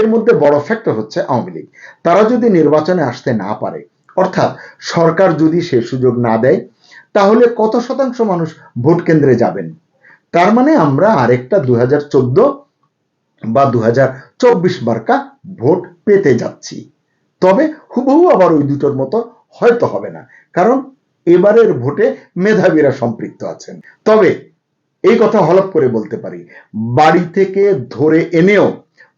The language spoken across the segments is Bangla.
এর মধ্যে বড় ফ্যাক্টর হচ্ছে আওয়ামী লীগ। তারা যদি নির্বাচনে আসতে না পারে, অর্থাৎ সরকার যদি সে সুযোগ না দেয়, তাহলে কত শতাংশ মানুষ ভোট কেন্দ্রে যাবেন? তার মানে আমরা আরেকটা দু হাজার চোদ্দ বা দু মার্কা ভোট পেতে যাচ্ছি। তবে হুবহু আবার ওই দুটোর মতো হয়তো হবে না, কারণ এবারের ভোটে মেধাবীরা সম্পৃক্ত আছেন। তবে এই কথা হলপ করে বলতে পারি, বাড়ি থেকে ধরে এনেও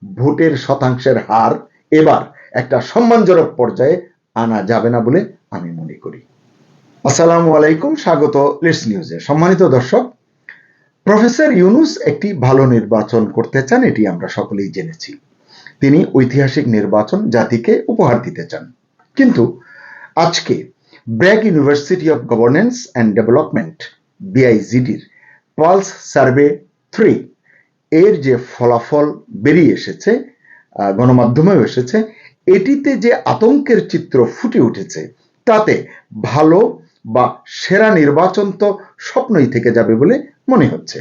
ভোটের শতাংশের হার এবার একটা সম্মানজনক পর্যায়ে আনা যাবে না বলে আমি মনে করি। আসসালামু আলাইকুম, স্বাগত লিটস নিউজে। সম্মানিত দর্শক, প্রফেসর ইউনুস একটি ভালো নির্বাচন করতে চান, এটি আমরা সকলেই জেনেছি। তিনি ঐতিহাসিক নির্বাচন জাতিকে উপহার দিতে চান। কিন্তু আজকে BRAC university of governance and development বিআইজিডির pulse survey three এর যে ফলাফল বেরিয়ে এসেছে গণমাধ্যমেও এসেছে, এটিতে যে আতঙ্কের চিত্র ফুটে উঠেছে, তাতে ভালো বা সেরা নির্বাচন তো স্বপ্নই থেকে যাবে বলে মনে হচ্ছে।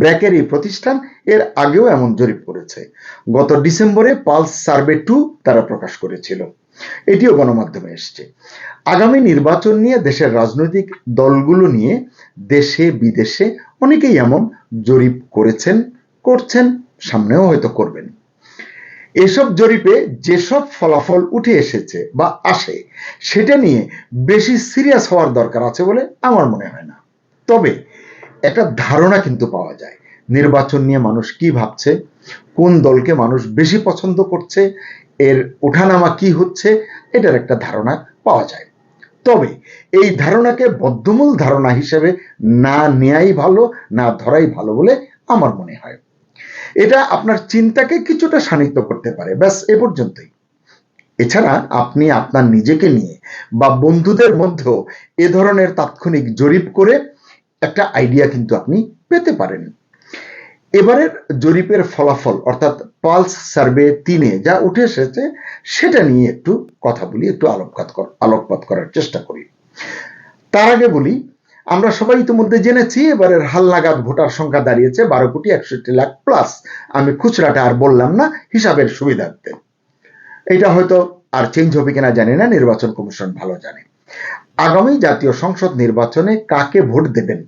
ব্র্যাকের এই প্রতিষ্ঠান এর আগেও এমন জরিপ করেছে। গত ডিসেম্বরে পালস সার্ভে টু তারা প্রকাশ করেছিল। এটিও গণমাধ্যমে এসছে। আগামী নির্বাচন নিয়ে দেশের রাজনৈতিক দলগুলো নিয়ে দেশে, বিদেশে অনেকেই এমন জরিপ করেছেন, করছেন, সামনেও হয়তো করবেন। এসব জরিপে যেসব ফলাফল উঠে এসেছে বা আসে, সেটা নিয়ে বেশি সিরিয়াস হওয়ার দরকার আছে বলে আমার মনে হয় না। তবে একটা ধারণা কিন্তু পাওয়া যায়। নির্বাচন নিয়ে মানুষ কি ভাবছে? কোন দলকে মানুষ বেশি পছন্দ করছে? এর ওঠানামা কি হচ্ছে এটার একটা ধারণা পাওয়া যায়। তবে এই ধারণাকে বদ্ধমূল ধারণা হিসেবে না নেয়াই ভালো, না ধরাই ভালো বলে আমার মনে হয়। এটা আপনার চিন্তাকে কিছুটা শানিত করতে পারে। ব্যাস, এ পর্যন্তই। এছাড়া আপনি আপনার নিজেকে নিয়ে বা বন্ধুদের মধ্যেও এ ধরনের তাৎক্ষণিক জরিপ করে একটা আইডিয়া কিন্তু আপনি পেতে পারেন। এবারের জরিপের ফলাফল, অর্থাৎ পালস সার্ভে তিনে যা উঠে এসেছে, সেটা নিয়ে একটু কথা বলি, একটু আলোকপাত আলোকপাত করার চেষ্টা করি। তার আগে বলি, আমরা সবাই ইতিমধ্যে জেনেছি, এবারের হালনাগাদ ভোটার সংখ্যা দাঁড়িয়েছে বারো কোটি একষট্টি লাখ প্লাস। আমি খুচরাটা আর বললাম না, হিসাবের সুবিধার্থে। এটা হয়তো আর চেঞ্জ হবে কিনা জানি না, নির্বাচন কমিশন ভালো জানে। আগামী জাতীয় সংসদ নির্বাচনে কাকে ভোট দেবেন?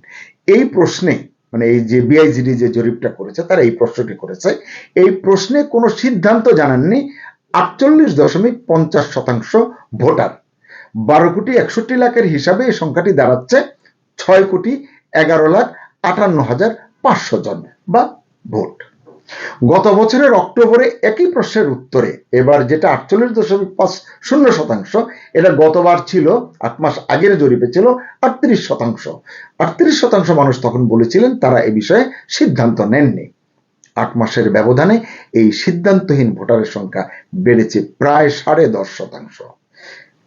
এই প্রশ্নে মানে এই যে বিআইজিডি যে জরিপটা করেছে, তারা এই প্রশ্নটি করেছে। এই প্রশ্নে কোনো সিদ্ধান্ত জানাননি আটচল্লিশ দশমিক পঞ্চাশ শতাংশ ভোটার। বারো কোটি একষট্টি লাখের হিসাবে এই সংখ্যাটি দাঁড়াচ্ছে ছয় কোটি এগারো লাখ আটান্ন হাজার পাঁচশো জন বা ভোট। গত বছরের অক্টোবরে একই প্রশ্নের উত্তরে। এবার যেটা আটচল্লিশ দশমিক পাঁচ শূন্য শতাংশ, এটা গতবার ছিল, আট মাস আগের জরিপে ছিল, আটত্রিশ শতাংশ। আটত্রিশ শতাংশ মানুষ তখন বলেছিলেন তারা এ বিষয়ে সিদ্ধান্ত নেননি। আট মাসের ব্যবধানে এই সিদ্ধান্তহীন ভোটারের সংখ্যা বেড়েছে প্রায় সাড়ে দশ শতাংশ।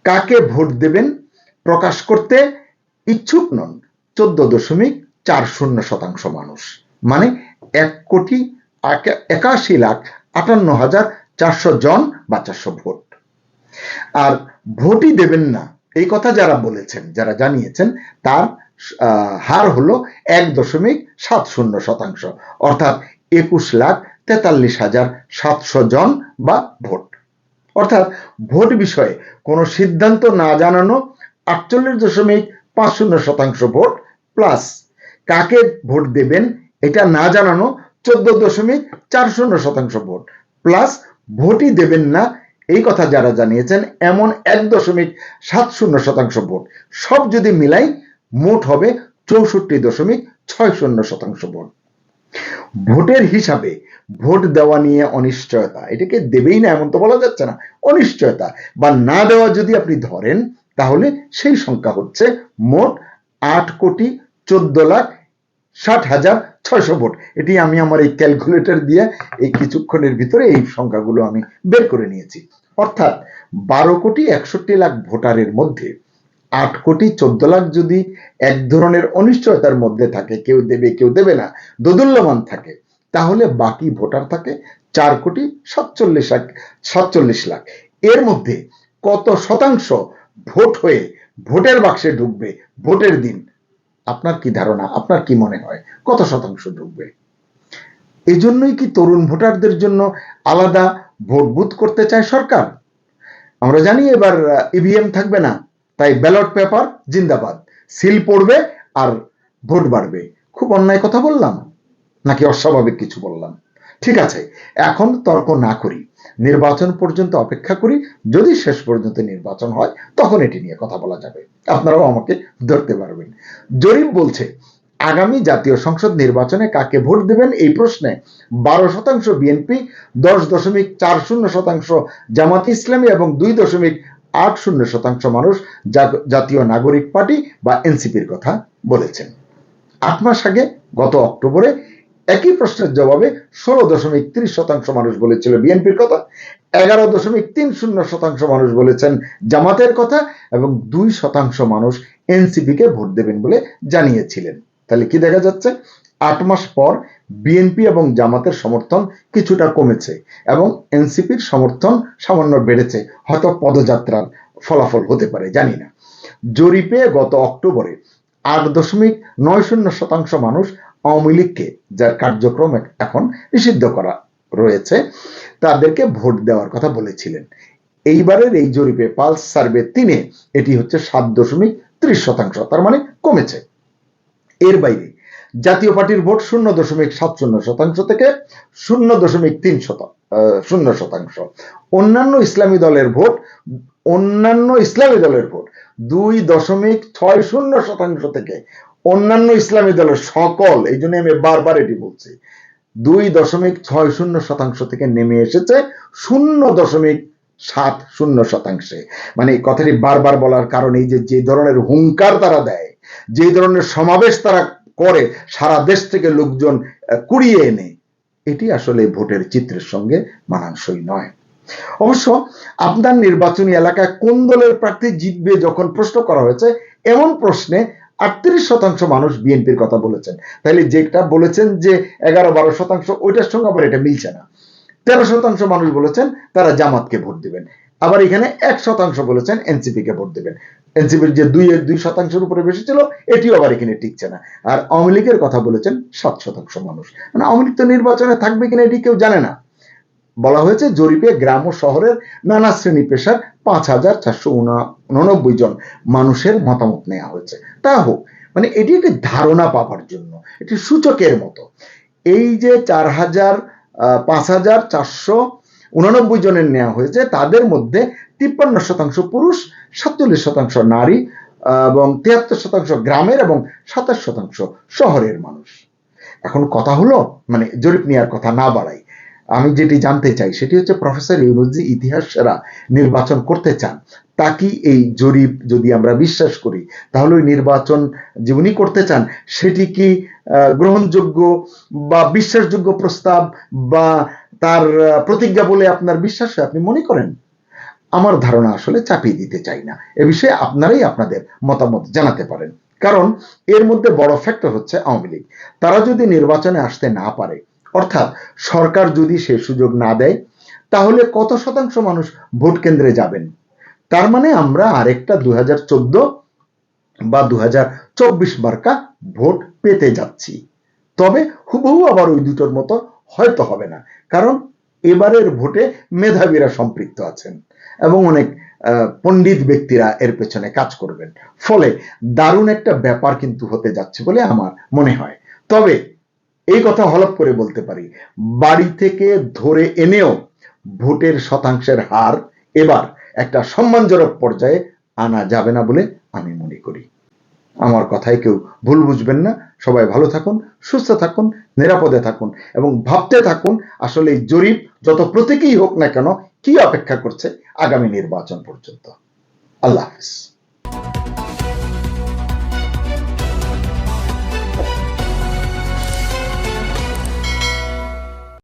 কাকে ভোট দেবেন প্রকাশ করতে ইচ্ছুক নন? চোদ্দ দশমিক চার শূন্য শতাংশ মানুষ। মানে এক কোটি একাশি লাখ আটান্ন হাজার চারশো জন বা চারশো ভোট। আর ভোটই দেবেন না, এই কথা যারা বলেছেন, যারা জানিয়েছেন, তার হার হলো এক দশমিক সাত শূন্য শতাংশ। অর্থাৎ একুশ লাখ তেতাল্লিশ হাজার সাতশো জন বা ভোট। অর্থাৎ ভোট বিষয়ে কোনো সিদ্ধান্ত না জানানো আটচল্লিশ দশমিক পাঁচ শূন্য শতাংশ ভোট প্লাস কাকে ভোট দেবেন এটা না জানানো চোদ্দ দশমিক চার শূন্য শতাংশ ভোট। প্লাস ভোটই দেবেন না, এই কথা যারা জানিয়েছেন, এমন এক দশমিক সাত শূন্য শতাংশ ভোট। সব যদি মিলাই মোট হবে চৌষট্টি দশমিক ছয় শূন্য শতাংশ ভোট। ভোটের হিসাবে ভোট দেওয়া নিয়ে অনিশ্চয়তা। এটাকে দেবেই না, এমন তো বলা যাচ্ছে না, অনিশ্চয়তা। বা না দেওয়া যদি আপনি ধরেন, তাহলে সেই সংখ্যা হচ্ছে মোট আট কোটি চোদ্দ লাখ ষাট হাজার ছয়শো ভোট। এটি আমি আমার এই ক্যালকুলেটর দিয়ে এই কিছুক্ষণের ভিতরে এই সংখ্যাগুলো আমি বের করে নিয়েছি। অর্থাৎ বারো কোটি একষট্টি লাখ ভোটারের মধ্যে আট কোটি চোদ্দ লাখ যদি এক ধরনের অনিশ্চয়তার মধ্যে থাকে, কেউ দেবে কেউ দেবে না, দোদুল্যমান থাকে, তাহলে বাকি ভোটার থাকে চার কোটি সাতচল্লিশ লাখ সাতচল্লিশ লাখ। এর মধ্যে কত শতাংশ ভোট হয়ে ভোটের বাক্সে ঢুকবে ভোটের দিন? আপনার কি ধারণা? আপনার কি মনে হয়? কত শতাংশ ঢুকবে এই জন্যই কি তরুণ ভোটারদের জন্য আলাদা ভোট বুথ করতে চায় সরকার? আমরা জানি এবার ইভিএম থাকবে না, তাই ব্যালট পেপার জিন্দাবাদ। সিল পড়বে আর ভোট বাড়বে। খুব অন্যায় কথা বললাম, নাকি অস্বাভাবিক কিছু বললাম? ঠিক আছে, এখন তর্ক না করি। নির্বাচন পর্যন্ত অপেক্ষা করি। যদি শেষ পর্যন্ত নির্বাচন হয়, তখন এটি নিয়ে কথা বলা যাবে। আপনারাও আমাকে ধরতে পারবেন। জরিপ বলছে, আগামী জাতীয় সংসদ নির্বাচনে কাকে ভোট দেবেন এই প্রশ্নে বারো শতাংশ বিএনপি, দশ দশমিক চার শূন্য শতাংশ জামাত ইসলামী এবং দুই দশমিক আট শূন্য শতাংশ মানুষ জাতীয় নাগরিক পার্টি বা এনসিপির কথা বলেছেন। আট মাস আগে গত অক্টোবরে একই প্রশ্নের জবাবে ষোলো দশমিক তিরিশ শতাংশ মানুষ বলেছিল বিএনপির কথা, এগারো দশমিক তিন শূন্য শতাংশ মানুষ বলেছেন জামাতের কথা এবং দুই শতাংশ মানুষ এনসিপিকে ভোট দেবেন বলে জানিয়েছিলেন। তাহলে কি দেখা যাচ্ছে? আট মাস পর বিএনপি এবং জামাতের সমর্থন কিছুটা কমেছে এবং এনসিপির সমর্থন সামান্য বেড়েছে, হয়তো পদযাত্রার ফলাফল হতে পারে, জানি না। জরিপে গত অক্টোবরে আট দশমিক নয় শূন্য শতাংশ মানুষ আওয়ামী লীগকে, যার কার্যক্রম এখন নিষিদ্ধ করা রয়েছে, তাদেরকে ভোট দেওয়ার কথা বলেছিলেন। এইবারের এই জরিপে পালস সার্ভে তিনে এটি হচ্ছে সাত দশমিক ত্রিশ শতাংশ, তার মানে কমেছে। এর বাইরে, জাতীয় পার্টির ভোট শূন্য দশমিক সাত শূন্য শতাংশ থেকে শূন্য দশমিক তিন শতাংশ শূন্য শতাংশ। অন্যান্য ইসলামী দলের ভোট অন্যান্য ইসলামী দলের ভোট দুই দশমিক ছয় শূন্য শতাংশ থেকে অন্যান্য ইসলামী দলের সকল, এই জন্য আমি বারবার এটি বলছি, দুই দশমিক ছয় শূন্য শতাংশ থেকে নেমে এসেছে, শূন্য দশমিক সাত শূন্য শতাংশে। মানে এই কথাটি বারবার বলার কারণ এই যে ধরনের হুঙ্কার তারা দেয়, যে ধরনের সমাবেশ তারা করে, সারা দেশ থেকে লোকজন কুড়িয়ে এনে, এটি আসলে ভোটের চিত্রের সঙ্গে মানানসই নয়। অবশ্য আপনার নির্বাচনী এলাকায় কোন দলের প্রার্থী জিতবে যখন প্রশ্ন করা হয়েছে, এমন প্রশ্নে আটত্রিশ শতাংশ মানুষ বিএনপির কথা বলেছেন। তাহলে যেটা বলেছেন যে এগারো বারো শতাংশ, ওইটার সঙ্গে আবার এটা মিলছে না। তেরো শতাংশ মানুষ বলেছেন তারা জামাতকে ভোট দিবেন। আবার এখানে এক শতাংশ বলেছেন এনসিপি কে ভোট দেবেন। এনসিপির যে দুই দুই শতাংশের উপরে বেশি ছিল, এটিও আবার এখানে টিকছে না। আর আওয়ামী লীগের কথা বলেছেন সাত শতাংশ মানুষ। মানে আওয়ামী লীগ তো নির্বাচনে থাকবে কিনা এটি কেউ জানে না। বলা হয়েছে, জরিপে গ্রাম ও শহরের নানা শ্রেণি পেশার পাঁচ হাজার চারশো উননব্বই জন মানুষের মতামত নেওয়া হয়েছে। তা হোক মানে এটি একটি ধারণা পাবার জন্য, এটি সূচকের মতো। এই যে চার হাজার পাঁচ হাজার চারশো উননব্বই জনের নেওয়া হয়েছে, তাদের মধ্যে তিপ্পান্ন শতাংশ পুরুষ, সাতচল্লিশ শতাংশ নারী এবং তিয়াত্তর শতাংশ গ্রামের এবং সাতাশ শতাংশ শহরের মানুষ। এখন কথা হলো মানে জরিপ নেওয়ার কথা না বাড়াই। আমি যেটি জানতে চাই, সেটি হচ্ছে প্রফেসর ইউনুজি ইতিহাস সেরা নির্বাচন করতে চান। তা কি এই জরিপ যদি আমরা বিশ্বাস করি, তাহলে ওই নির্বাচন যে উনি করতে চান, সেটি কি গ্রহণযোগ্য বা বিশ্বাসযোগ্য প্রস্তাব বা তার প্রতিজ্ঞা বলে আপনার বিশ্বাস আপনি মনে করেন? আমার ধারণা আসলে চাপিয়ে দিতে চাই না। এ বিষয়ে আপনারাই আপনাদের মতামত জানাতে পারেন। কারণ এর মধ্যে বড় ফ্যাক্টর হচ্ছে আওয়ামী লীগ। তারা যদি নির্বাচনে আসতে না পারে অর্থাৎ সরকার যদি সে সুযোগ না দেয়, তাহলে কত শতাংশ মানুষ ভোট কেন্দ্রে যাবেন? তার মানে আমরা আরেকটা দু হাজার চোদ্দ বা দু মার্কা ভোট পেতে যাচ্ছি। তবে হুবহু আবার ওই দুটোর মতো হয়তো হবে না, কারণ এবারের ভোটে মেধাবীরা সম্পৃক্ত আছেন এবং অনেক পণ্ডিত ব্যক্তিরা এর পেছনে কাজ করবেন। ফলে দারুণ একটা ব্যাপার কিন্তু হতে যাচ্ছে বলে আমার মনে হয়। তবে এই কথা হলপ করে বলতে পারি। বাড়ি থেকে ধরে এনেও ভোটের শতাংশের হার এবার একটা সম্মানজনক পর্যায়ে আনা যাবে না বলে আমি মনে করি। আমার কথায় কেউ ভুল বুঝবেন না। সবাই ভালো থাকুন, সুস্থ থাকুন, নিরাপদে থাকুন এবং ভাবতে থাকুন আসলে জরিপ যত প্রতীকী হোক না কেন, কি অপেক্ষা করছে আগামী নির্বাচন পর্যন্ত। আল্লাহ হাফিজ।